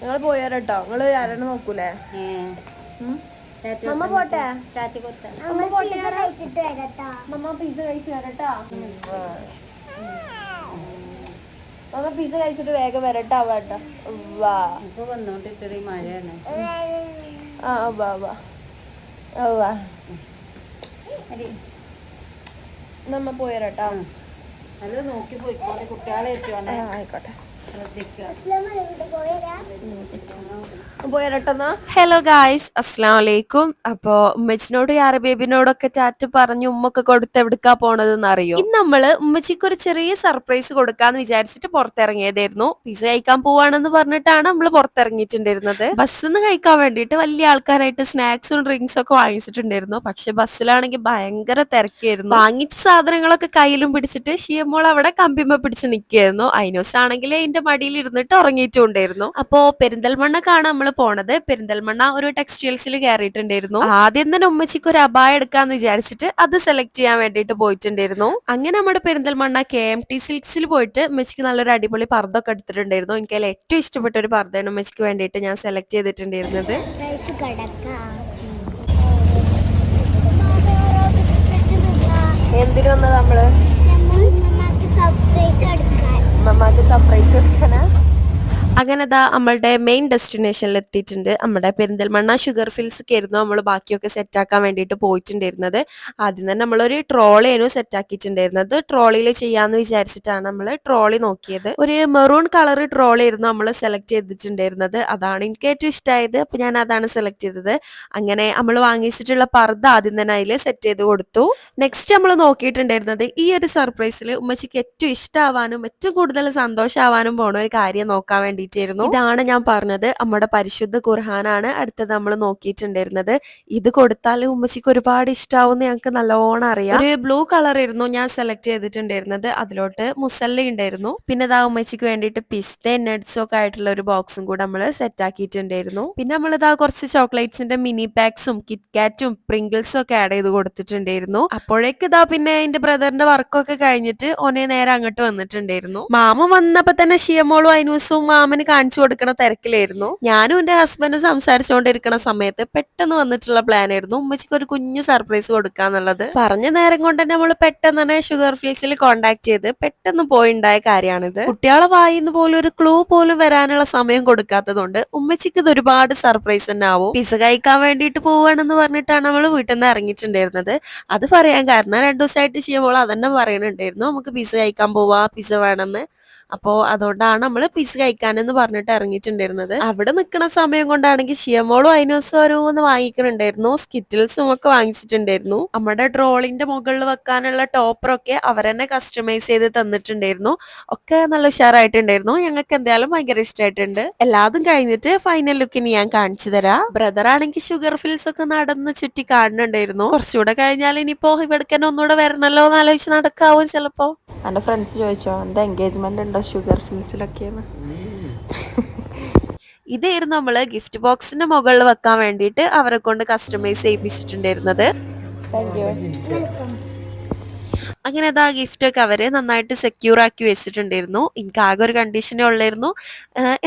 നിങ്ങൾ പോയാരട്ടോ. നിങ്ങൾ ആരാണ് നോക്കൂലേ? മമ്മ പോട്ടെ? മമ്മ പോട്ടെ മമ്മ പിസ കഴിച്ച് വരട്ടാ. മമ്മ പിസ കഴിച്ചിട്ട് വേഗം വരട്ടാ വേട്ടാ വാ. മഴയാണ്. ആ വാ വാ. വാ. നമ്മ പോയരട്ടോ. അത് നോക്കി പോയിക്കോട്ടെ. കുട്ടികളെ ആയിക്കോട്ടെ. ഹലോ ഗായ്സ് അസ്സാം വലൈക്കും അപ്പോ ഉമ്മച്ചിനോട് യാറ ബേബിനോടൊക്കെ ചാറ്റ് പറഞ്ഞു ഉമ്മൊക്കെ കൊടുത്ത് എവിടുക്കാ പോണതെന്ന് അറിയോ ഇന്ന് നമ്മൾ ഉമ്മച്ചിക്ക് ഒരു ചെറിയ സർപ്രൈസ് കൊടുക്കാന്ന് വിചാരിച്ചിട്ട് പുറത്തിറങ്ങിയതായിരുന്നു. പിസ കഴിക്കാൻ പോവാണെന്ന് പറഞ്ഞിട്ടാണ് നമ്മൾ പുറത്തിറങ്ങിയിട്ടുണ്ടായിരുന്നത്. ബസ്സിൽ നിന്ന് കഴിക്കാൻ വേണ്ടിയിട്ട് വലിയ ആൾക്കാരായിട്ട് സ്നാക്സും ഡ്രിങ്ക്സും ഒക്കെ വാങ്ങിച്ചിട്ടുണ്ടായിരുന്നു. പക്ഷെ ബസ്സിലാണെങ്കിൽ ഭയങ്കര തിരക്കായിരുന്നു. വാങ്ങിച്ച സാധനങ്ങളൊക്കെ കയ്യിലും പിടിച്ചിട്ട് ഷിയമോൾ അവിടെ കമ്പിമ്മ പിടിച്ച് നിൽക്കുകയായിരുന്നു. അതിനോസ് ആണെങ്കിൽ അതിന്റെ മടിയിൽ ഇരുന്നിട്ട് ഉറങ്ങിയിട്ടുണ്ടായിരുന്നു. അപ്പോ പെരിന്തൽമണ്ണ കാണാൻ നമ്മൾ പോണത് പെരിന്തൽമണ്ണ ഒരു ടെക്സ്റ്റൈൽസിൽ കയറിയിട്ടുണ്ടായിരുന്നു ആദ്യം തന്നെ ഉമ്മച്ചിക്ക് ഒരു അപായം എടുക്കാന്ന് വിചാരിച്ചിട്ട് അത് സെലക്ട് ചെയ്യാൻ വേണ്ടിയിട്ട് പോയിട്ടുണ്ടായിരുന്നു. അങ്ങനെ നമ്മുടെ പെരിന്തൽമണ്ണ കെ എം ടി സിൽക്സിൽ പോയിട്ട് ഉമ്മച്ചിക്ക് നല്ലൊരു അടിപൊളി പർദ്ദൊക്കെ എടുത്തിട്ടുണ്ടായിരുന്നു. എനിക്ക് അതിൽ ഏറ്റവും ഇഷ്ടപ്പെട്ട ഒരു പർദ്ദയാണ് ഉമ്മച്ചിക്ക് വേണ്ടിയിട്ട് ഞാൻ സെലക്ട് ചെയ്തിട്ടുണ്ടായിരുന്നത്. എന്തിനു നമ്മൾ നമ്മൾ മമ്മാക്ക് സർപ്രൈസ് കൊടുക്കാനാ അങ്ങനെ ദാ നമ്മളുടെ മെയിൻ ഡെസ്റ്റിനേഷനിൽ എത്തിയിട്ടുണ്ട്. നമ്മുടെ പെരിന്തൽമണ്ണ ഷുഗർ ഫിൽസ് ആയിരുന്നു നമ്മൾ ബാക്കിയൊക്കെ സെറ്റാക്കാൻ വേണ്ടിയിട്ട് പോയിട്ടുണ്ടായിരുന്നത്. ആദ്യം തന്നെ നമ്മളൊരു ട്രോളിയായിരുന്നു സെറ്റാക്കിയിട്ടുണ്ടായിരുന്നത് ട്രോളിയിൽ ചെയ്യാന്ന് വിചാരിച്ചിട്ടാണ് നമ്മൾ ട്രോളി നോക്കിയത്. ഒരു മെറൂൺ കളർ ട്രോളി ആയിരുന്നു നമ്മൾ സെലക്ട് ചെയ്തിട്ടുണ്ടായിരുന്നത്. അതാണ് എനിക്ക് ഏറ്റവും ഇഷ്ടമായത് അപ്പൊ ഞാൻ അതാണ് സെലക്ട് ചെയ്തത്. അങ്ങനെ നമ്മൾ വാങ്ങിച്ചിട്ടുള്ള പർദ്ദ ആദ്യം തന്നെ അതിൽ സെറ്റ് ചെയ്ത് കൊടുത്തു. നെക്സ്റ്റ് നമ്മൾ നോക്കിയിട്ടുണ്ടായിരുന്നത് ഈ ഒരു സർപ്രൈസിൽ ഉമ്മച്ചിക്ക് ഏറ്റവും ഇഷ്ടമാവാനും ഏറ്റവും കൂടുതൽ സന്തോഷമാവാനും പോണ ഒരു കാര്യം നോക്കാൻ വേണ്ടിയിട്ടായിരുന്നു ഇതാണ് ഞാൻ പറഞ്ഞത്. നമ്മുടെ പരിശുദ്ധ ഖുർഹാനാണ് അടുത്തത് നമ്മൾ നോക്കിയിട്ടുണ്ടായിരുന്നത്. ഇത് കൊടുത്താൽ ഉമ്മച്ചിക്ക് ഒരുപാട് ഇഷ്ടാവുമെന്ന് ഞങ്ങൾക്ക് നല്ലോണം അറിയാം. ഒരു ബ്ലൂ കളർ ആയിരുന്നു ഞാൻ സെലക്ട് ചെയ്തിട്ടുണ്ടായിരുന്നത്. അതിലോട്ട് മുസല്ല ഉണ്ടായിരുന്നു. പിന്നെ ഇതാ ഉമ്മച്ചിക്ക് വേണ്ടിയിട്ട് പിസ്ത നട്ട്സും ഒക്കെ ആയിട്ടുള്ള ഒരു ബോക്സും കൂടെ നമ്മൾ സെറ്റ് ആക്കിയിട്ടുണ്ടായിരുന്നു. പിന്നെ നമ്മൾ ഇതാ കുറച്ച് ചോക്ലേറ്റ്സിന്റെ മിനി പാക്സും കിറ്റ്കാറ്റും പ്രിങ്കിൾസും ഒക്കെ ആഡ് ചെയ്ത് കൊടുത്തിട്ടുണ്ടായിരുന്നു. അപ്പോഴേക്ക് ഇതാ പിന്നെ എന്റെ ബ്രദറിന്റെ വർക്കൊക്കെ കഴിഞ്ഞിട്ട് ഓനെ നേരെ അങ്ങോട്ട് വന്നിട്ടുണ്ടായിരുന്നു. മാമ വന്നപ്പോ തന്നെ ഷിയമോളും അനൂസും മാമന് കാണിച്ചു കൊടുക്കണ തിരക്കിലായിരുന്നു. ഞാനും എന്റെ ഹസ്ബൻഡും സംസാരിച്ചുകൊണ്ടിരിക്കുന്ന സമയത്ത് പെട്ടെന്ന് വന്നിട്ടുള്ള പ്ലാൻ ആയിരുന്നു. ഉമ്മച്ചിക്ക് ഒരു കുഞ്ഞു സർപ്രൈസ് കൊടുക്കാന്നുള്ളത് പറഞ്ഞ നേരം കൊണ്ട് തന്നെ നമ്മൾ പെട്ടെന്ന് തന്നെ ഷുഗർ ഫീൽസിൽ കോണ്ടാക്ട് ചെയ്ത് പെട്ടെന്ന് പോയിണ്ടായ കാര്യമാണിത് കുട്ടികളെ വായിന്ന് പോലും ഒരു ക്ലൂ പോലും വരാനുള്ള സമയം കൊടുക്കാത്തതുകൊണ്ട് ഉമ്മച്ചിക്ക് ഇത് ഒരുപാട് സർപ്രൈസ് തന്നെ ആവും. പിസ കഴിക്കാൻ വേണ്ടിയിട്ട് പോവാണെന്ന് പറഞ്ഞിട്ടാണ് നമ്മൾ വീട്ടിൽ നിന്ന് ഇറങ്ങിയിട്ടുണ്ടായിരുന്നത്. അത് പറയാൻ കാരണം രണ്ടു ദിവസമായിട്ട് ചെയ്യുമ്പോൾ അതന്നെ പറയുന്നുണ്ടായിരുന്നു. നമുക്ക് പിസ കഴിക്കാൻ പോവാ പിസ വേണമെന്ന് അപ്പോ അതുകൊണ്ടാണ് നമ്മൾ പിസ് കഴിക്കാനെന്ന് പറഞ്ഞിട്ട് ഇറങ്ങിയിട്ടുണ്ടായിരുന്നത്. അവിടെ നിൽക്കുന്ന സമയം കൊണ്ടാണെങ്കിൽ ഷിയമോളും അതിനൊസം ഓരോന്ന് വാങ്ങിക്കണുണ്ടായിരുന്നു. സ്കിറ്റിൽസും ഒക്കെ വാങ്ങിച്ചിട്ടുണ്ടായിരുന്നു. നമ്മുടെ ഡ്രോളിന്റെ മുകളിൽ വെക്കാനുള്ള ടോപ്പറൊക്കെ അവരെന്നെ കസ്റ്റമൈസ് ചെയ്ത് തന്നിട്ടുണ്ടായിരുന്നു. ഒക്കെ നല്ല ഉഷാറായിട്ടുണ്ടായിരുന്നു. ഞങ്ങൾക്ക് എന്തായാലും ഭയങ്കര ഇഷ്ടമായിട്ടുണ്ട്. എല്ലാതും കഴിഞ്ഞിട്ട് ഫൈനൽ ലുക്കിന് ഞാൻ കാണിച്ചു തരാം. ബ്രദർ ആണെങ്കിൽ ഷുഗർ ഫിൽസ് ഒക്കെ നടന്ന് ചുറ്റി കാണുന്നുണ്ടായിരുന്നു. കുറച്ചുകൂടെ കഴിഞ്ഞാൽ ഇനിയിപ്പോ ഇവിടേക്ക് ഒന്നുകൂടെ വരണല്ലോ എന്ന് ആലോചിച്ച് നടക്കാവും ചിലപ്പോ. എന്റെ ഫ്രണ്ട്സ് ചോദിച്ചോ എന്താ എൻഗേജ്മെന്റ് ഷുഗർ ഫിൽസിലൊക്കെയാണ് ഇതായിരുന്നു നമ്മൾ ഗിഫ്റ്റ് ബോക്സിന്റെ മുകളിൽ വെക്കാൻ വേണ്ടിയിട്ട് അവരെ കൊണ്ട് കസ്റ്റമൈസ് ചെയ്യിപ്പിച്ചിട്ടുണ്ടായിരുന്നത്. അങ്ങനെ അതാ ഗിഫ്റ്റ് ഒക്കെ അവർ നന്നായിട്ട് സെക്യൂർ ആക്കി വെച്ചിട്ടുണ്ടായിരുന്നു. എനിക്ക് ആകെ ഒരു കണ്ടീഷനേ ഉള്ളായിരുന്നു.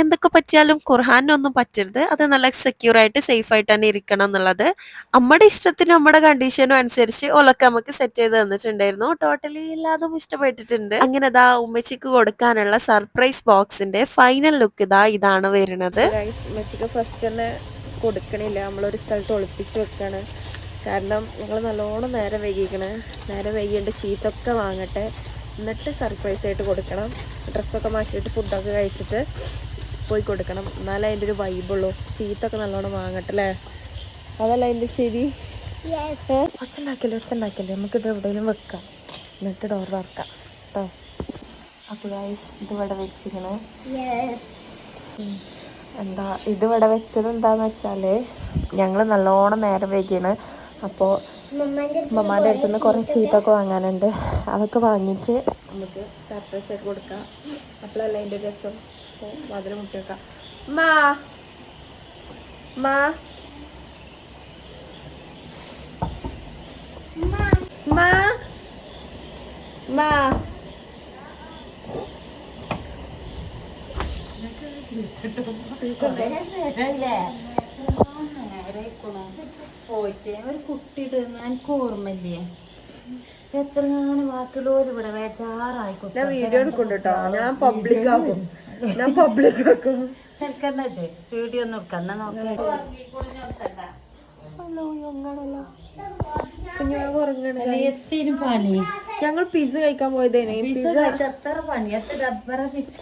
എന്തൊക്കെ പറ്റിയാലും ഖുർഹാനൊന്നും പറ്റരുത്. അത് നല്ല സെക്യൂർ ആയിട്ട് സേഫ് ആയിട്ട് തന്നെ ഇരിക്കണം എന്നുള്ളത്. നമ്മുടെ ഇഷ്ടത്തിനും നമ്മുടെ കണ്ടീഷനും അനുസരിച്ച് ഓലൊക്കെ നമുക്ക് സെറ്റ് ചെയ്ത് തന്നിട്ടുണ്ടായിരുന്നു. ടോട്ടലി എല്ലാതും ഇഷ്ടപ്പെട്ടിട്ടുണ്ട്. അങ്ങനെ ഇതാ ഉമ്മച്ചിക്ക് കൊടുക്കാനുള്ള സർപ്രൈസ് ബോക്സിന്റെ ഫൈനൽ ലുക്ക് ഇതാ ഇതാണ് വരുന്നത്. ഉമ്മച്ചിക്ക് ഫസ്റ്റ് തന്നെ കൊടുക്കണില്ല. നമ്മളൊരു സ്ഥലത്ത് ഒളിപ്പിച്ച് വെക്കാണ്. കാരണം ഞങ്ങൾ നല്ലോണം നേരെ വൈകിക്കണേ. നേരെ വൈകിയിട്ട് ചീത്തൊക്കെ വാങ്ങട്ടെ. എന്നിട്ട് സർപ്രൈസ് ആയിട്ട് കൊടുക്കണം. ഡ്രസ്സൊക്കെ മാറ്റിയിട്ട് ഫുഡൊക്കെ കഴിച്ചിട്ട് പോയി കൊടുക്കണം. എന്നാലേ അതിന്റെ ഒരു വൈബുള്ളൂ ചീത്തൊക്കെ നല്ലോണം വാങ്ങട്ടെ അല്ലേ? അതല്ല അതിന്റെ ശരി? ഒച്ചണ്ടാക്കല്ലേ ഒച്ചണ്ടാക്കല്ലേ? നമുക്കിത് എവിടെയെങ്കിലും വെക്കാം. എന്നിട്ട് ഡോർ വറക്കാം കേട്ടോ അപ്പോൾ ഗൈസ് ഇത് ഇവിടെ വെച്ചിരിക്കണേ. എന്താ ഇത് ഇവിടെ വെച്ചത് എന്താന്ന് വെച്ചാൽ ഞങ്ങൾ നല്ലോണം നേരം വൈകിയാണ്. അപ്പോൾ ഉമ്മമാന്റെ അടുത്ത് നിന്ന് കുറേ ചീത്തൊക്കെ വാങ്ങാനുണ്ട്. അതൊക്കെ വാങ്ങിച്ച് നമുക്ക് സർപ്രൈസ് ആയിട്ട് കൊടുക്കാം. അപ്പോഴല്ല അതിന്റെ രസം. മധുരം മുട്ടി വെക്കാം. മാ. മാ. മാ. മാ. നേരായിക്കണു. പോയിട്ട് ഒരു കുട്ടി ഇടുന്ന എനിക്ക് ഓർമ്മയില്ലേ? എത്ര ഞാൻ ബാക്കിയുള്ളവർ ഇവിടെ വേജാറായിക്കോട്ടെ ഞാൻ വീഡിയോ എടുക്കുന്നുണ്ട് കേട്ടോ. ഞാൻ പബ്ലിക് ആക്കും. ഞാൻ പബ്ലിക് ആക്കും. ചെൽക്കണ്ട വീഡിയോ ഒന്നും എടുക്കണ്ട നോക്കി. ഞാൻ ഉറങ്ങണ എസ്സിന് പണി. ഞങ്ങൾ പിസ്സ കഴിക്കാൻ പോയതേനെ. പിസ്സ കഴിച്ച എത്ര പണി. എത്ര ഡബ്ബറ പിസ്സ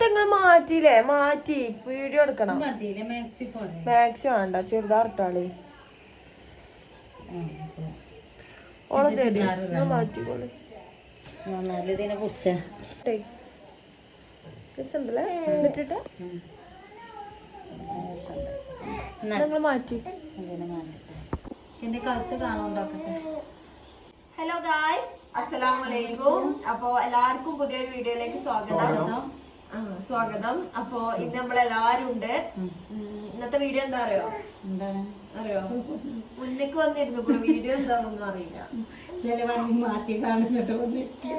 നിങ്ങൾ മാറ്റിയില്ലേ? മാറ്റി. വീഡിയോ എടുക്കണം. മാക്സി വേണ്ട. ചുരിദാർ ഇട്ടാളി. മാറ്റിക്കോളി. മാറ്റി. എന്റെ കഴുത്ത് കാണുണ്ടാക്കട്ടെ ഹലോ ഗായ്സ് അസ്സലാമലൈക്കും അപ്പോ എല്ലാവർക്കും പുതിയൊരു വീഡിയോയിലേക്ക് സ്വാഗതം. സ്വാഗതം. അപ്പോ ഇന്ന് നമ്മളെല്ലാരും ഉണ്ട്. ഇന്നത്തെ വീഡിയോ എന്താ അറിയോ? എന്താണ്? അറിയോ? മുന്നേക്ക് വന്നിരുന്നു ഇപ്പൊ വീഡിയോ എന്താണെന്നൊന്നും അറിയില്ല. ചില പറഞ്ഞു മാറ്റി കാണുന്നുണ്ട് വന്നിട്ട്.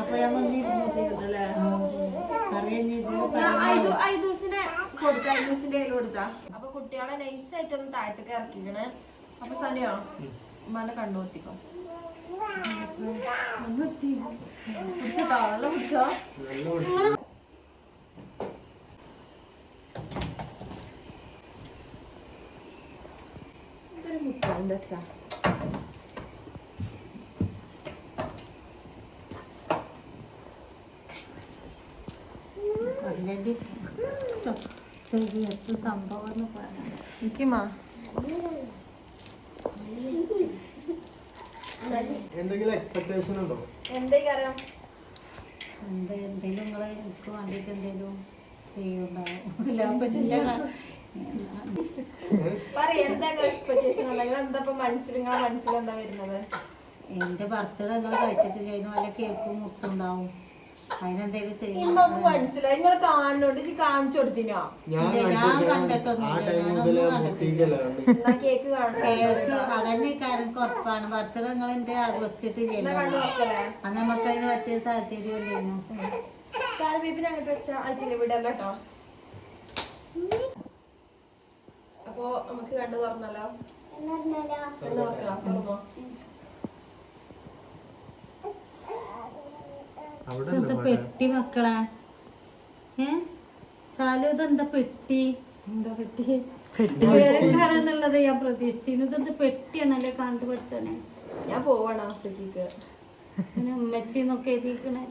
അപ്പൊ ഞാൻ വന്നിരുന്നു. അല്ലേ കൊടുത്താ ഐ ഐദു- ഐദൂസിനെ കൊടുത്ത ഐദൂസിന്റെ കയ്യിൽ കൊടുത്താ. അപ്പൊ കുട്ടികളെ നൈസ് ആയിട്ടൊന്ന് താഴത്തേക്ക് ഇറക്കിക്കണ്. അപ്പൊ സനിയോ ഉമ്മാനെ കണ്ടു കുത്തിക്കോ. പിടിച്ചോ നല്ല പിടിച്ചോ മുട്ടായിന്റെ അച്ഛാ എത്ര സംഭവം എന്ന് പറഞ്ഞു എനിക്കുമാ എന്തെങ്കിലും എക്സ്പെക്ടേഷൻ ഉണ്ടോ എന്തേ കാര്യം എന്ത് എന്തേലും നിങ്ങൾ എനിക്ക് വേണ്ടിയിട്ട് എന്തേലും ചെയ്യുണ്ടാവും എന്താ എന്താ എന്താ എന്റെ ഭർത്തടെ നിങ്ങൾ കഴിച്ചിട്ട് ചെയ്യുന്ന? വല്ല കേക്കും മുറിച്ചുണ്ടാവും അതിനെന്തേലും ചെയ്യും മനസ്സിലായി നിങ്ങൾ കാണുന്നുണ്ട് കാണിച്ചു കൊടുത്തിനോ? ഞാൻ എന്നാ കേക്ക് കേക്ക് അതന്നെ കാര്യം കുറപ്പാണ്. ഭർത്തടെ നിങ്ങൾ എന്റെ ആഘോഷിച്ചിട്ട് ചെയ്യുന്നു അന്ന് നമുക്ക് അതിന് പറ്റിയ സാഹചര്യം ഇല്ലേനു. കാരണം ബീബിനെ അങ്ങോട്ട് വെച്ചാ അയച്ചില്ല വിടല്ല കേട്ടോ അപ്പൊ നമുക്ക് കണ്ടു തുറന്നല്ലോ? പെട്ടി മക്കളെ? ഏ? സാലു ഇതെന്താ പെട്ടി? എന്താ പെട്ടി? കേക്കാണെന്നുള്ളത് ഞാൻ പ്രതീക്ഷിച്ചിരുന്നു. ഇതെന്ത് പെട്ടിയാണല്ലേ കണ്ടു പഠിച്ചോനെ ഞാൻ പോവാണ് ആഫ്രിക്കക്ക്. അച്ഛനും ഉമ്മച്ചി എന്നൊക്കെ എഴുതിക്കണേ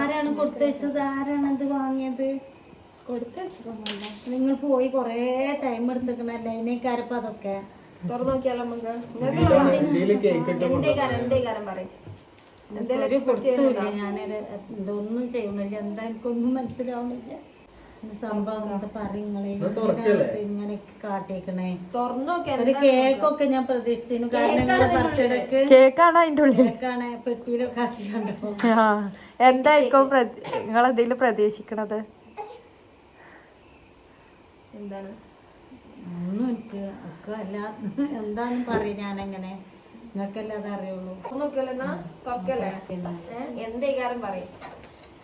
ആരാണ് കൊടുത്തയച്ചത്? ആരാണ് ഇത് വാങ്ങിയത്? കൊടുത്തല്ല നിങ്ങൾ പോയി കൊറേ ടൈം എടുത്തിക്കണല്ലേ അതിനേക്കാരപ്പ അതൊക്കെ. തുറന്നു നോക്കിയാലോ നമുക്ക്? എന്തേ കാരം പറയും. ഒരു കൊടുത്തില്ല? ഞാനൊരു ഇതൊന്നും ചെയ്യുന്നില്ല എന്താ എനിക്കൊന്നും മനസ്സിലാവുന്നില്ല. സംഭവം എന്താ പറയുങ്ങളെ ഇത് തുറക്കല്ലേ? ഇങ്ങനെ കാട്ടിയേക്കണേ. തുറന്നു നോക്കിയാ ഒരു കേക്കൊക്കെ ഞാൻ പ്രതീക്ഷിച്ചു കാരണം നിങ്ങളുടെ ബർത്ത്ഡേക്ക് കേക്കാണ് അതിന്റെ ഉള്ളിൽ കേക്കാണ് പെട്ടിയിലൊക്കെ ആക്കി കണ്ടപ്പോ എന്തായിരിക്കും നിങ്ങൾ എന്തെങ്കിലും പ്രതീക്ഷിക്കണത്? എന്താണ്? ഒന്നും എനിക്ക് ഒക്കെ അല്ല. എന്താന്ന് പറയും ഞാനെങ്ങനെ? നിങ്ങൾക്കല്ലേ അത് അറിയുള്ളൂ. നോക്കിയല്ലേ എന്നാ? തുറക്കല്ലേ? പിന്നെ ഏഹ് എന്തേ കാര്യം പറയും.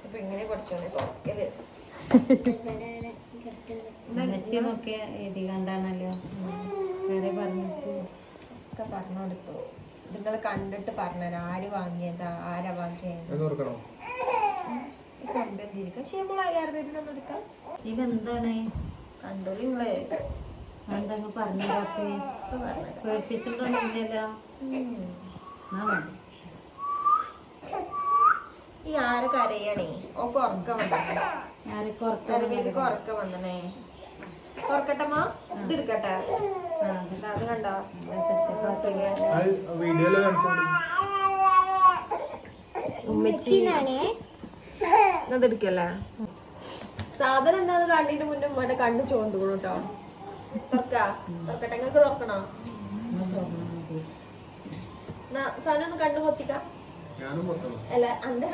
അപ്പൊ ഇങ്ങനെ പഠിച്ചോളെ ഉമ്മച്ചി നോക്കിയ എഴുതി കണ്ടാണല്ലോ? വേറെ പറഞ്ഞിട്ട്. ഒക്കെ പറഞ്ഞു കൊടുത്തു നിങ്ങൾ കണ്ടിട്ട് പറഞ്ഞുതരാം ആര് വാങ്ങിയതാ? ആരാ വാങ്ങിയത്? ഇതെന്താണ്? കണ്ടോളി നിങ്ങളെ. എന്താ പറഞ്ഞില്ലാത്ത ഈ ആര് കരയണേ? ഓക്ക് ഉറക്കം വന്നേ. ഉറക്കം വന്നേ? ഇത് എടുക്കട്ടെ. അത് കണ്ടോ? അത് വീഡിയോയിൽ കാണിച്ചോണ്ട് ഉമ്മച്ചി ഇത് എടുക്കല്ലേ സാധനം എന്താന്ന് കണ്ടിട്ട് മുന്നേ ഉമ്മന്റെ കണ്ണ് ചോന്ത് കേട്ടോ തുറക്ക? തുറക്കട്ടെ? നിങ്ങൾക്ക് തുറക്കണോ? എന്നാ സാധനം ഒന്ന് കണ്ണു പൊത്തിക്കാം. അല്ല അന്റെ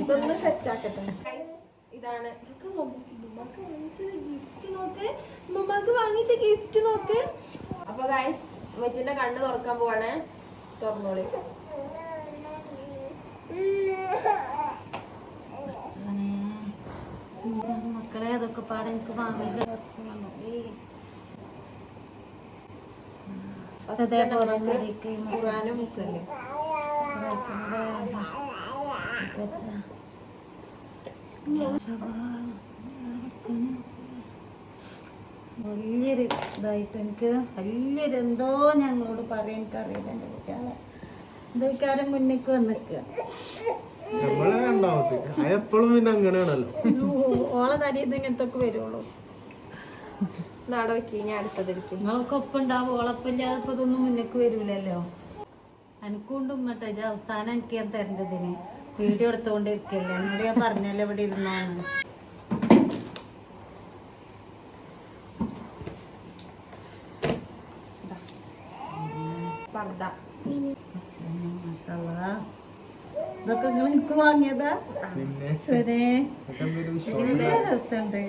ഇതൊന്ന് സെറ്റ് ആക്കട്ടെ. ഇതാണ്. ഇതൊക്കെ ഉമ്മക്ക് വാങ്ങിച്ച ഗിഫ്റ്റ് നോക്ക്. ഉമ്മക്ക് വാങ്ങിച്ച ഗിഫ്റ്റ് നോക്ക്. അപ്പൊ ഗൈസ് ഉമ്മച്ചിന്റെ കണ്ണ് തുറക്കാൻ പോവാണേ. തുറന്നോളി. എനിക്ക് അതൊക്കെ പാടെ എനിക്ക് വലിയൊരു ഇതായിട്ട് എനിക്ക് വലിയൊരു എന്തോ ഞങ്ങളോട് പറയാൻ എനിക്കറിയില്ല എന്റെ കുട്ടികളെ. എന്തൊക്കെ മുന്നിക്ക് വന്നിക്കുക നമ്മളെ രണ്ടാമത്തെ പിന്നെ അങ്ങനെയാണല്ലോ. ഓളെ തടിയിൽ ഇങ്ങനത്തെ ഒക്കെ വരുള്ളൂ. നാടെ വെക്കി ഞാൻ അടുത്തതെടുക്കും നിങ്ങളൊക്കെ ഒപ്പം ഉണ്ടാവും. ഓളപ്പം ഇല്ലാതെ ഇപ്പൊ ഇതൊന്നും മുന്നേക്ക് വരൂലല്ലോ. എനിക്കുണ്ട് ഉമ്മട്ടെ ഇത് അവസാനം എനിക്ക് ഞാൻ തരേണ്ടതിന്. വീഡിയോ എടുത്തുകൊണ്ടിരിക്കല്ലേ എന്നോട് ഞാൻ പറഞ്ഞല്ലോ ഇവിടെ ഇരുന്നാണ് പർദ്ദ. മാഷാല്ലാ. ഇതൊക്കെ നിങ്ങൾ എനിക്ക് വാങ്ങിയതാ? രസമുണ്ട്?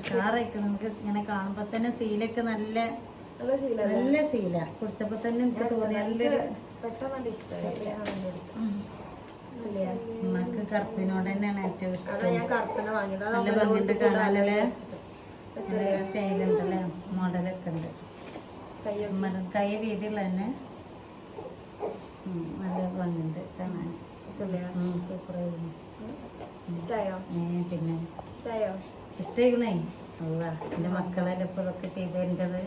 ഉഷാറായിക്കണം നമുക്ക് ഇങ്ങനെ കാണുമ്പോ തന്നെ സീലൊക്കെ നല്ല നല്ല ശീല ശീല. കുടിച്ചപ്പോ തന്നെ എനിക്ക് തോന്നി ഉമ്മക്ക് കറുപ്പിനോട് തന്നെയാണ് ഏറ്റവും ഇഷ്ടം. നല്ല കൊടുത്ത് കാണാനല്ലേ. സ്റ്റൈലുണ്ടല്ലേ? മോഡലൊക്കെ ഉണ്ട്. കൈ വീതിയുള്ള തന്നെ നല്ല ഭംഗിയുണ്ട്. കാണാൻ. സൂപ്പറായിരുന്നു. ഇഷ്ടായോ? പിന്നെ? ഇഷ്ടമായിക്കണേ അല്ല മക്കളെല്ലാം ഇതൊക്കെ ചെയ്തേണ്ടത്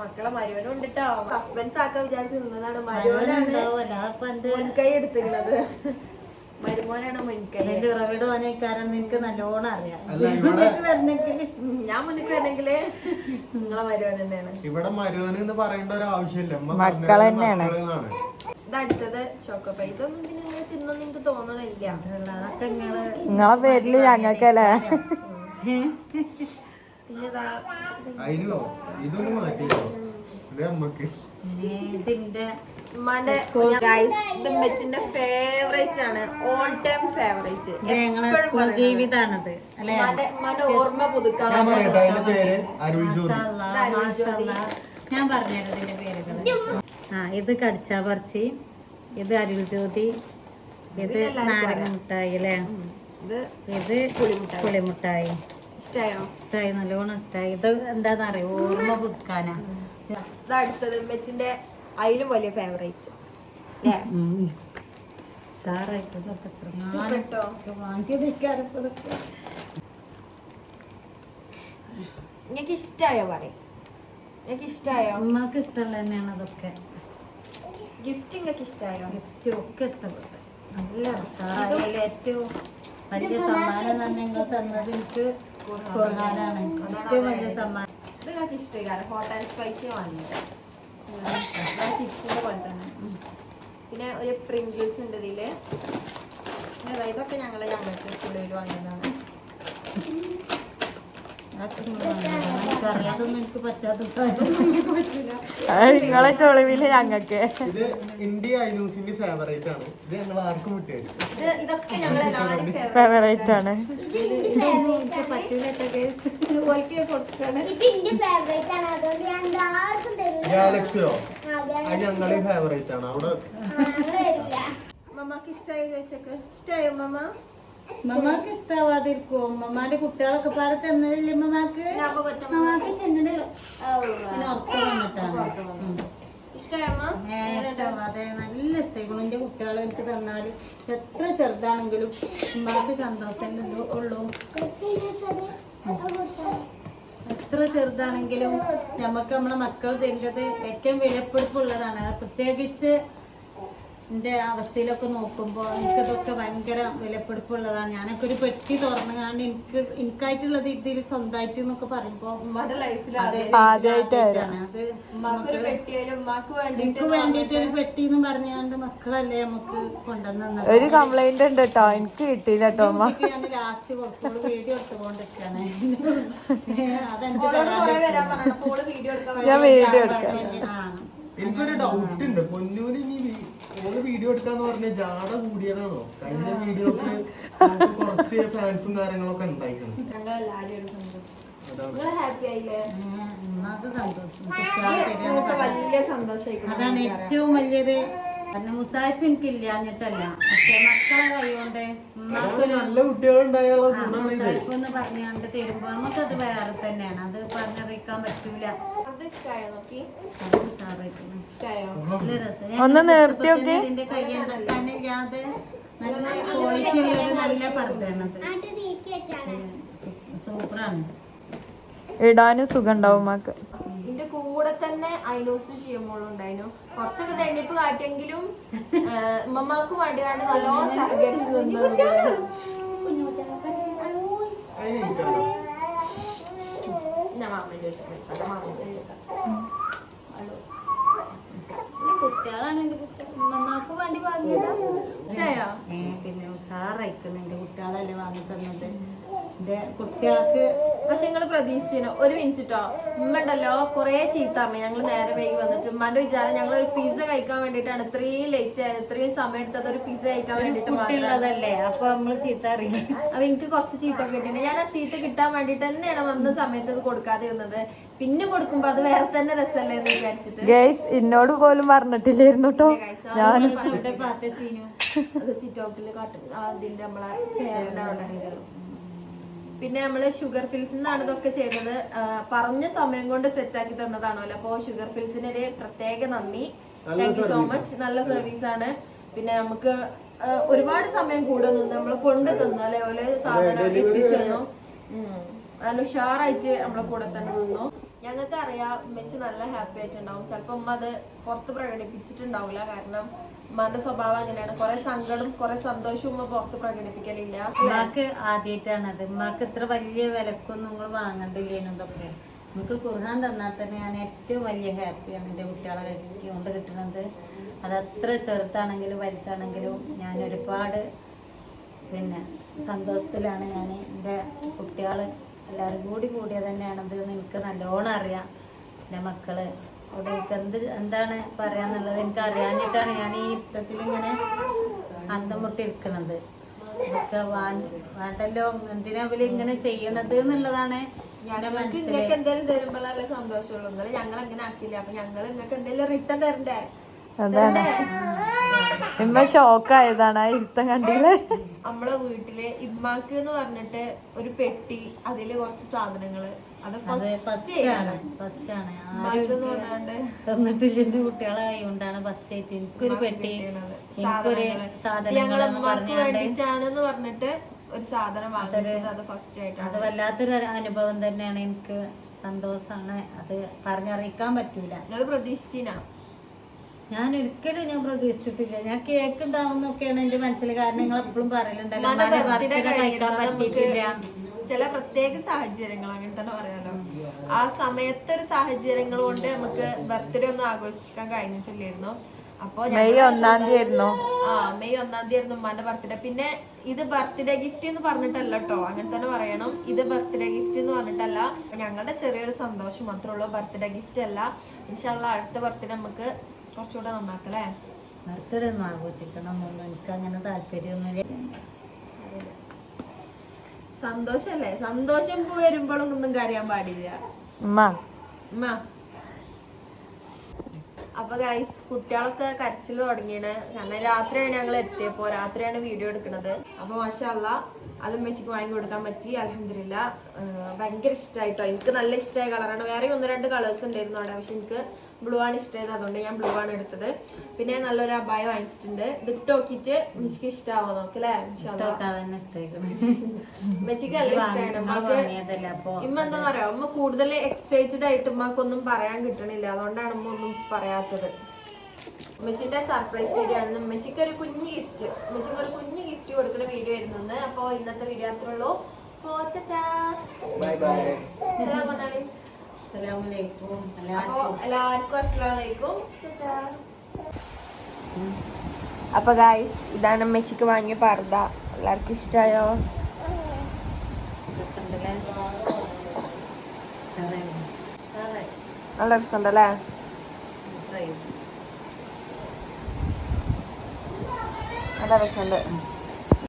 മക്കളെ മരുവനും ഉണ്ടിട്ടോ. ഹസ്ബൻഡ്സ് ആക്കാൻ വിചാരിച്ച് നിന്നതാണ്. മരുവനാണ് കൈ എടുത്തിരുന്നത് മരുമോനാണ് മുൻകൈ. എന്റെ ഉറവിട ഓനേക്കാരെന്ന് എനിക്ക് നല്ലോണം അറിയാം. ഞാൻ മുന്നിൽ വരണെങ്കിൽ നിങ്ങളെ മരുവൻ തന്നെയാണ്. ഇവിടെ മരുവൻ എന്ന് പറയേണ്ട ഒരു ആവശ്യമില്ല. മക്കൾ തന്നെയാണ്. ചോക്കോപ്പ ഇതൊന്നും പിന്നെ നിങ്ങൾ തിന്നൊന്നും എനിക്ക് തോന്നണില്ല. അതൊക്കെ നിങ്ങൾ പേരിൽ ഞങ്ങൾക്കല്ലേ? പിന്നെ ഫേവറേറ്റ് ആണ്. ഓൾ ടൈം ഫേവറേറ്റ് സ്കൂൾ ജീവിതാണത് ഓർമ്മ പുതുക്കാൻ ഞാൻ പറഞ്ഞു അതിന്റെ പേര് അരുൾ ജ്യോതി ഞാൻ പറഞ്ഞുതരാം ഇതിന്റെ പേരുകൾ ആ ഇത് കടിച്ചാ പറിച്ചി. ഇത് അരുൾ ജ്യോതി. ഇത് നാരങ്ങ മുട്ടായി അല്ലേ? ഇത് പുളിമുട്ടായി. ഇഷ്ടായോ? നല്ലോണം ഇഷ്ടായി. ഇത് എന്താന്ന് അറിയാം ഓർമ്മ പുതുക്കാനാ. അടുത്തത് മെച്ചിന്റെ അതിലും വലിയ ഫേവറേറ്റ് എനിക്ക് ഇഷ്ടായോ പറയും? എനിക്ക് ഇഷ്ടായോ? അമ്മയ്ക്ക് ഇഷ്ടമുള്ള തന്നെയാണ് അതൊക്കെ. ഗിഫ്റ്റിംഗ് ഒക്കെ ഇഷ്ടമായിരുന്നു ഗിഫ്റ്റ് ഒക്കെ ഇഷ്ടപ്പെട്ടു. നല്ല ഉഷാറായാലും ഏറ്റവും വലിയ സമ്മാനം തന്നെ നിങ്ങൾ തന്നത് എനിക്ക് ഖുർആനാണ് ഏറ്റവും വലിയ സമ്മാനം. ഇത് നിങ്ങൾക്ക് ഇഷ്ടമായി കാരണം ഹോട്ട് ആൻഡ് സ്പൈസി വാങ്ങിയത്. ചിപ്സിന്റെ പോലെ തന്നെ. പിന്നെ ഒരു പ്രിങ്കിൾസ് ഉണ്ട് ഇതിൽ. പിന്നെ ഇതൊക്കെ ഞങ്ങൾ ഞങ്ങൾക്ക് സ്കൂളിൽ വാങ്ങിയതാണ്. നിങ്ങളെ ചൊളിവിൽ ഞങ്ങക്ക് ഇത് ഇന്ത്യ ഐനൂസിന്റെ ഫേവറേറ്റ് ആണ്. ഇത് ഞങ്ങൾ ആർക്കും ഫേവറേറ്റ് ആണ്. ഗാലക്സിയോ അത് ഞങ്ങളെ ഫേവറേറ്റ് ആണ്. അവിടെ മമ്മക്ക് ഇഷ്ടമായി ചോദിച്ചൊക്കെ ഇഷ്ടമായോ മമ്മ? മമ്മാക്ക് ഇഷ്ടാവാതിരിക്കോ മമ്മാന്റെ കുട്ടികളൊക്കെ പാടെ തന്നതില്ലേ മമ്മാക്ക് മമ്മാക്ക് ചെന്നിട്ടുണ്ടല്ലോ പിന്നെ ഉറക്കം വന്നിട്ടാണ്. ഉം. ഇഷ്ടമായോ അമ്മ? ഏ, ഇഷ്ടം അതെ നല്ല ഇഷ്ടമായിക്കോളും എന്റെ കുട്ടികൾ എനിക്ക് തന്നാൽ എത്ര ചെറുതാണെങ്കിലും ഉമ്മാക്ക് സന്തോഷം ഉള്ളൂ എത്ര ചെറുതാണെങ്കിലും നമുക്ക് നമ്മളെ മക്കൾ തരുന്നത് ഏറ്റവും വിലപ്പെടുപ്പുള്ളതാണ് പ്രത്യേകിച്ച് എന്റെ അവസ്ഥയിലൊക്കെ നോക്കുമ്പോൾ എനിക്കതൊക്കെ ഭയങ്കര വിലപ്പെടുപ്പുള്ളതാണ് ഞാനൊക്കെ ഒരു പെട്ടി തുറന്നുകാണ്ട് എനിക്ക് എനിക്കായിട്ടുള്ളത് ഇതിൽ സ്വന്തമായിട്ട് എന്നൊക്കെ പറയുമ്പോൾ എനിക്ക് വേണ്ടിട്ട് വേണ്ടിയിട്ട് ഒരു പെട്ടി എന്ന് പറഞ്ഞാണ്ട് മക്കളല്ലേ നമുക്ക് കൊണ്ടുവന്നത്. ഒരു കംപ്ലൈന്റ് ഉണ്ട് കേട്ടോ എനിക്ക് കിട്ടിയില്ല കേട്ടോ അമ്മ ഞാൻ ലാസ്റ്റ് കുറച്ചുകൂടി വീഡിയോ എടുത്തുകൊണ്ടിരിക്കാണ്. അതെനിക്ക് ഞാൻ വീഡിയോ എടുക്കാൻ എനിക്കൊരു ഡൗട്ട് ഉണ്ട്. പൊന്നൂന് ഇനി ഓൾ വീഡിയോ എടുക്കാന്ന് പറഞ്ഞ ജാട കൂടിയതാണോ? കഴിഞ്ഞ വീഡിയോ കുറച്ച് ഫാൻസും കാര്യങ്ങളൊക്കെ ഉണ്ടായിട്ടുണ്ട്. അതാണ് നിങ്ങൾ ഹാപ്പി ആയില്ലേ ഉമ്മാക്ക് സന്തോഷം കുട്ടികളെ തരാന്ന് വലിയ സന്തോഷമായിരിക്കും അതാണ് ഏറ്റവും വലിയൊരു കാരണം മുസാഫ് എനിക്കില്ല എന്നിട്ടല്ല പക്ഷെ നല്ല കുട്ടികളുണ്ടായാലുള്ള ആ, ഗുണമാണ് ഇത്. മുസാഫ് എന്ന് പറഞ്ഞുകൊണ്ട് തരുമ്പോ നമുക്കത് വേറെ തന്നെയാണ്. അത് പറഞ്ഞറിയിക്കാൻ പറ്റൂല. ഒന്ന് ഇതിന്റെ നല്ല ക്വാളിറ്റി ഉള്ള ഒരു നല്ല പർദ്ദയാണത്. സൂപ്പറാണ്. ഇടാനും സുഖം ഉണ്ടാവും ഉമ്മാക്ക്. ഇതിന്റെ കൂടെ തന്നെ ഐനോസ് ഷിയമോളും ഉണ്ടായിരുന്നു കുറച്ചൊക്കെ തെണ്ണിപ്പ് കാട്ടിയെങ്കിലും ഉമ്മമാക്ക് വേണ്ടിയാണ് നല്ലോണം സഹകരിച്ചു കുട്ടികളാണ് പിന്നെ ഉഷാറായിക്കണം എന്റെ കുട്ടികളല്ലേ വാങ്ങി തന്നത്. എന്റെ കുട്ടികൾക്ക് പക്ഷെ നിങ്ങൾ പ്രതീക്ഷിച്ചു ഒരു മിനിറ്റ് ഉമ്മണ്ടല്ലോ കൊറേ ചീത്താമ്മ ഞങ്ങൾ നേരെ വൈകി വന്നിട്ട് ഉമ്മാന്റെ വിചാരം ഞങ്ങൾ ഒരു പിസ്സ കഴിക്കാൻ വേണ്ടിട്ടാണ് ഇത്രയും ലേറ്റ് ആയത് ഇത്രയും സമയം എടുത്തത് ഒരു പിസ്സ കഴിക്കാൻ വേണ്ടിട്ട് അപ്പൊ നമ്മൾ ചീത്ത അറിയില്ല. അപ്പൊ എനിക്ക് കുറച്ച് ചീത്ത കിട്ടിയിട്ടുണ്ട്. ഞാൻ ആ ചീത്ത കിട്ടാൻ വേണ്ടിട്ട് തന്നെയാണ് വന്ന സമയത്ത് അത് കൊടുക്കാതെ വന്നത് പിന്നെ കൊടുക്കുമ്പോ അത് വേറെ തന്നെ രസമല്ലേ എന്ന് വിചാരിച്ചിട്ട്. ഗേസ് എന്നോട് പോലും പറഞ്ഞിട്ടില്ലായിരുന്നു കേട്ടോ ഞാൻ ഇവിടെ പാത്ത സീനു അത് സിറ്റ് ഔട്ടിൽ കാട്ടും. അതിന്റെ നമ്മളെ അവിടെ പിന്നെ നമ്മൾ ഷുഗർ ഫിൽസ് നിന്നാണ് ഇതൊക്കെ ചെയ്തത്. പറഞ്ഞ സമയം കൊണ്ട് സെറ്റ് ആക്കി തന്നതാണല്ലോ. അപ്പൊ ഷുഗർ ഫിൽസിന് ഒരു പ്രത്യേക നന്ദി. താങ്ക് യു സോ മച്ച് നല്ല സർവീസ് ആണ്. പിന്നെ നമുക്ക് ഒരുപാട് സമയം കൂടെ നിന്ന് നമ്മൾ കൊണ്ടു തന്നു. അല്ലെ? ഓരോ സാധനം എത്തിച്ചു തന്നു. നല്ല ഉഷാറായിട്ട് നമ്മളെ കൂടെ തന്നെ നിന്നു. ഞങ്ങൾക്ക് അറിയാം ഉമ്മച്ചി നല്ല ഹാപ്പി ആയിട്ടുണ്ടാവും. ചിലപ്പോൾ ഉമ്മ അത് പുറത്ത് പ്രകടിപ്പിച്ചിട്ടുണ്ടാവില്ല. കാരണം ഉമ്മാന്റെ സ്വഭാവം അങ്ങനെയാണ്. കുറെ സങ്കടം കുറെ സന്തോഷവും ഉമ്മ പുറത്ത് പ്രകടിപ്പിക്കലില്ല. ഉമ്മാക്ക് ആദ്യമായിട്ടാണ് അത്. ഉമ്മാക്ക് ഇത്ര വലിയ വിലക്കൊന്നും നിങ്ങൾ വാങ്ങണ്ടില്ലേനും നമുക്ക് കുറാൻ തന്നാൽ തന്നെ ഞാൻ ഏറ്റവും വലിയ ഹാപ്പിയാണ് എന്റെ കുട്ടികളെ കൊണ്ട് കിട്ടുന്നത്. അത് അത്ര ചെറുത്താണെങ്കിലും വലുതാണെങ്കിലും ഞാൻ ഒരുപാട് പിന്നെ സന്തോഷത്തിലാണ് ഞാൻ എന്റെ കുട്ടികൾ എല്ലാവരും കൂടി കൂടിയത് തന്നെയാണത് എന്ന് എനിക്ക് നല്ലോണം അറിയാം. എന്റെ മക്കൾ. അവിടെ എനിക്ക് എന്ത് എന്താണ് പറയാന്നുള്ളത് എനിക്ക് അറിയാഞ്ഞിട്ടാണ് ഞാൻ ഈ യുദ്ധത്തിൽ ഇങ്ങനെ അന്തം മുട്ടിരിക്കണത് ഇതൊക്കെ വേണ്ടല്ലോ? എന്തിനാ ഇവർ ഇങ്ങനെ ചെയ്യണത് എന്നുള്ളതാണ് ഞങ്ങൾക്ക് നിങ്ങൾക്ക് എന്തെങ്കിലും തരുമ്പോഴല്ലേ സന്തോഷമുള്ളൂ. നിങ്ങൾ ഞങ്ങൾ അങ്ങനെ ആക്കില്ല അപ്പൊ ഞങ്ങൾ നിങ്ങൾക്ക് എന്തെങ്കിലും റിട്ടേൺ തരണ്ടേ? അതാണ്. ഇമ്മ ഷോക്കായതാണ് ആ ഇരുത്തം കണ്ടില്ലേ? നമ്മളെ വീട്ടിൽ ഇമ്മാക്ക് എന്ന് പറഞ്ഞിട്ട് ഒരു പെട്ടി അതിൽ കുറച്ച് സാധനങ്ങൾ. അത് അത് ഫസ്റ്റ് ഫസ്റ്റ് ആണ് ഫസ്റ്റ് ആണ്. ആരും എന്ന് പറഞ്ഞാണ്ട് തന്നിട്ടില്ല എന്റെ കുട്ടികളെ കൈ കൊണ്ടാണ് ഫസ്റ്റ് ആയിട്ട് എനിക്കൊരു പെട്ടി. എനിക്കൊരു. ഇത് എന്ന് വേണ്ടിട്ടാണെന്ന് പറഞ്ഞിട്ട് ഒരു സാധനം വാങ്ങിച്ചത് അത് ഫസ്റ്റ് ആയിട്ടാണ്. അത് വല്ലാത്തൊരു അനുഭവം തന്നെയാണ് എനിക്ക്. സന്തോഷാണ്. അത് പറഞ്ഞറിയിക്കാൻ പറ്റൂല. നിങ്ങൾ പ്രതീക്ഷിച്ചിനാ. ഞാൻ ഒരിക്കലും ഞാൻ പ്രതീക്ഷിച്ചിട്ടില്ല. ഞാൻ കേക്ക് ഉണ്ടാവുന്നൊക്കെയാണ് എന്റെ മനസ്സിൽ കാരണം. നിങ്ങൾ എപ്പോഴും പറയലുണ്ടല്ലോ ചില പ്രത്യേക സാഹചര്യങ്ങൾ അങ്ങനെ തന്നെ പറയാലോ. ആ സമയത്തെ ഒരു സാഹചര്യങ്ങൾ കൊണ്ട് നമുക്ക് ബർത്ത്ഡേ ഒന്നും ആഘോഷിക്കാൻ കഴിഞ്ഞിട്ടില്ലായിരുന്നു. അപ്പൊ മെയ് ഒന്നാം തീയതി ആയിരുന്നു ആ മെയ് ഒന്നാം തീയതി ആയിരുന്നു ഉമ്മാന്റെ ബർത്ത്ഡേ പിന്നെ ഇത് ബർത്ത്ഡേ ഗിഫ്റ്റ് എന്ന് പറഞ്ഞിട്ടല്ല കേട്ടോ അങ്ങനെ തന്നെ പറയണം. ഇത് ബർത്ത്ഡേ ഗിഫ്റ്റ് എന്ന് പറഞ്ഞിട്ടല്ല. ഞങ്ങളുടെ ചെറിയൊരു സന്തോഷം മാത്രമേ ഉള്ളൂ. ബർത്ത്ഡേ ഗിഫ്റ്റ് അല്ല. ഇൻഷാല്ല അടുത്ത ബർത്ത്ഡേ നമുക്ക് കുറച്ചുകൂടെ നന്നാക്കല്ലേ? ബർത്ത്ഡേ ഒന്നും ആഘോഷിക്കണം എന്നൊന്നും എനിക്ക് അങ്ങനെ താല്പര്യമൊന്നുമില്ല. സന്തോഷല്ലേ? സന്തോഷം വരുമ്പോഴും ഒന്നും കരയാൻ പാടില്ല. അപ്പൊ ഗൈസ് കുട്ടികളൊക്കെ കരച്ചിൽ തുടങ്ങിയാണ് കാരണം രാത്രിയാണ് ഞങ്ങൾ എത്തിയപ്പോ രാത്രിയാണ് വീഡിയോ എടുക്കുന്നത് അപ്പൊ മാഷല്ല അത് മെസ്സിക്ക് വാങ്ങി കൊടുക്കാൻ പറ്റി. അലഹമില്ല ഭയങ്കര ഇഷ്ടമായിട്ടോ എനിക്ക് നല്ല ഇഷ്ടമായ കളറാണ് വേറെ ഒന്ന് രണ്ട് കളേഴ്സ് ഉണ്ടായിരുന്നു അവിടെ. പക്ഷെ എനിക്ക് ബ്ലൂ ആണ് ഇഷ്ടമായത് അതുകൊണ്ട് ഞാൻ ബ്ലൂ ആണ് എടുത്തത്. പിന്നെ നല്ലൊരു അബായ വാങ്ങിച്ചിട്ടുണ്ട്. ഇതിട്ട് നോക്കിയിട്ട് മെസ്സിക്ക് ഇഷ്ടാവോ നോക്കല്ലേ? മെച്ചിക്ക് നല്ല ഇഷ്ടമാണ് ഇമ്മ എന്താന്ന് പറയാ ഉമ്മ കൂടുതൽ എക്സൈറ്റഡ് ആയിട്ട് ഉമ്മക്കൊന്നും പറയാൻ കിട്ടണില്ല. അതുകൊണ്ടാണ് ഉമ്മ ഒന്നും പറയാത്തത്. ഉമ്മച്ചിന്റെ സർപ്രൈസ് വീഡിയോ ആണ് ഉമ്മച്ചിക്ക് ഒരു കുഞ്ഞു ഗിഫ്റ്റ് ഉമ്മച്ചിക്ക് ഒരു കുഞ്ഞു ഗിഫ്റ്റ് കൊടുക്കുന്ന വീഡിയോ ആയിരുന്നു അപ്പൊ ഇന്നത്തെ വീഡിയോ അത്രേ ഉള്ളൂ അപ്പൊ ഗായ്സ് ഇതാണ് അമ്മച്ചിക്ക് വാങ്ങിയ പർദ്ദ. എല്ലാവർക്കും ഇഷ്ടായോ. നല്ല രസമുണ്ടല്ലേ? നല്ല രസമുണ്ട്